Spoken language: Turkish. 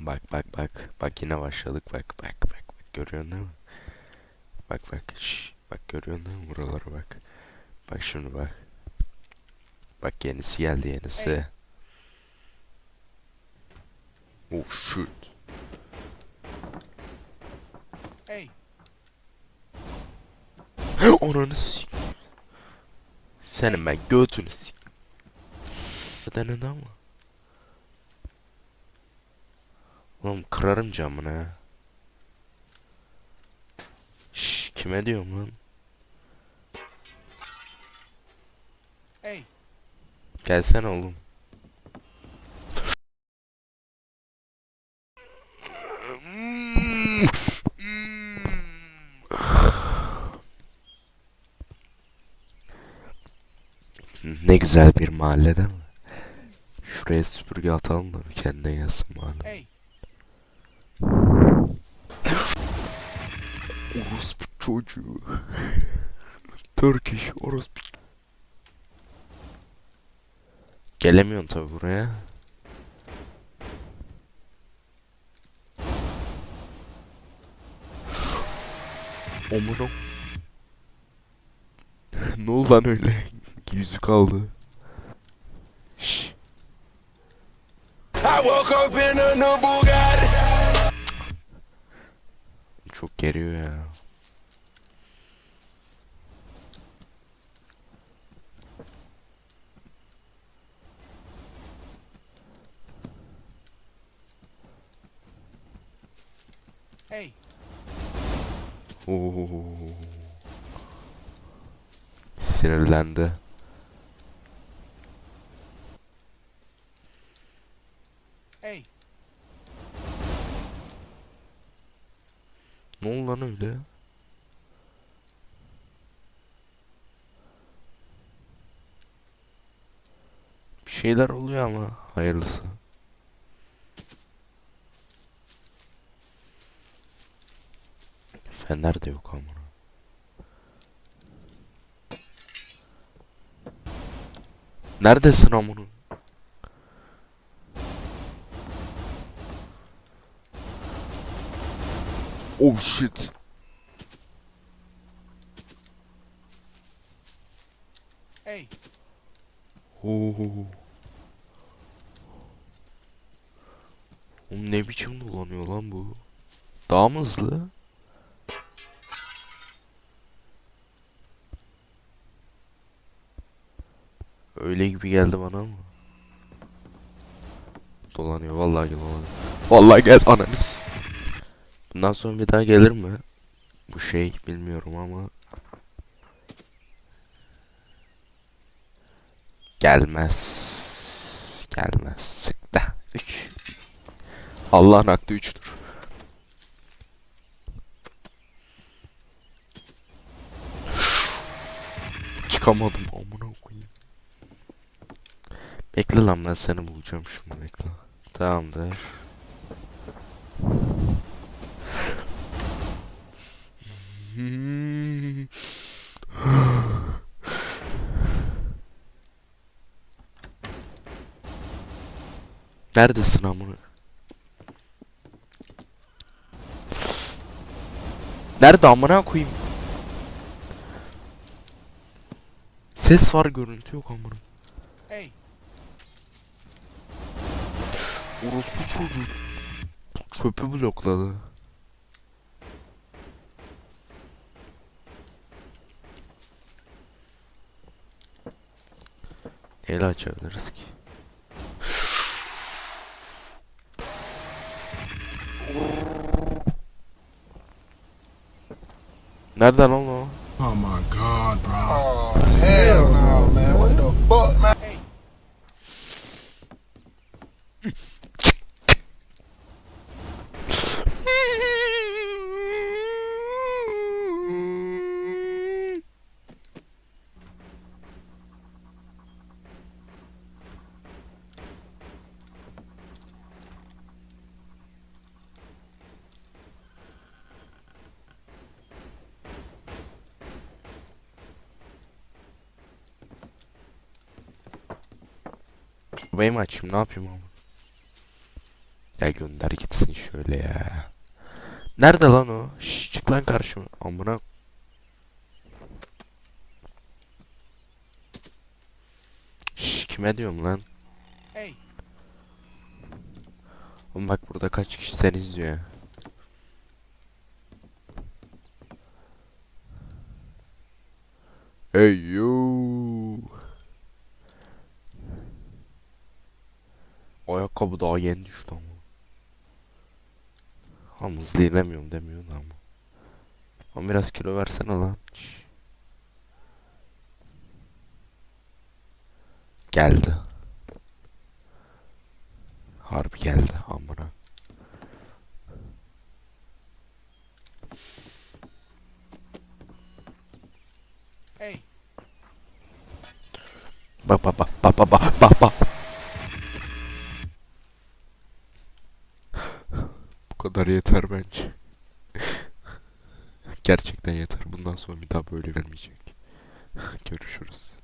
Bak bak bak. Bak yine başladık. Bak bak bak. bak. Görüyorsun değil mi? Bak bak. Şş. Bak görüyorsun değil mi? Buralara bak. Bak şimdi bak. Bak yenisi geldi yenisi. Oh shit. Hey, Ananı s- Senin ben götünü s- Denedi ama. Oğlum kırarım camını ha. Şş, kime diyorum lan? hey, Gelsene oğlum. Ne güzel bir mahalle değil mi? Şuraya süpürge atalım da kendine gelsin mahalle. hey. Orospu çocuğu. Turkish orospu. Gelemiyorsun tabi buraya. Omuna. ne oldu lan öyle? Yüzü kaldı. Şş. I woke up in a new Bugatti. Geriyor ya. Hey, Oo. Sinirlendi. hey, Ne oldu lan öyle? Bir şeyler oluyor ama hayırlısı. Fener de yok ama. Neredesin amına? Oh shit. hey. Oo. Oğlum ne biçim dolanıyor lan bu? Daha mı hızlı? Öyle gibi geldi bana ama. Dolanıyor vallahi dolanıyor. Vallahi gel ananız. Bundan sonra bir daha gelir mi? Bu şey bilmiyorum ama. Gelmez. Gelmez. Sık da. 3. Allah'ın hakkı 3'tür. Çıkamadım amına koyayım. Bekle lan ben seni bulacağım şimdi bekle. Tamamdır. Neredesin amına? Nerede amına koyayım? Ses var görüntü yok amına. Hey, Orospu çocuğu çöpü blokladı. Neyle açabiliriz ki? Nerede lan o? Oh my god, bro. Oh, hell no, man. What the fuck, man? Arabayı mı açayım ne yapayım ama? Ya gönder gitsin şöyle ya. Nerede lan o? Şş, çık lan karşıma. Amına. Şş, kime diyorum lan? Hey, Oğlum bak burada kaç kişi seni izliyor. Hey yo. Ayakkabı daha yeni düştü ama. Ama hızlı inemiyorum demiyorsun ama. Ama biraz kilo versene lan. Geldi. Harbi geldi amına. hey, Bak bak bak bak bak bak bak kadar yeter bence. Gerçekten yeter. Bundan sonra bir daha böyle vermeyecek. Görüşürüz.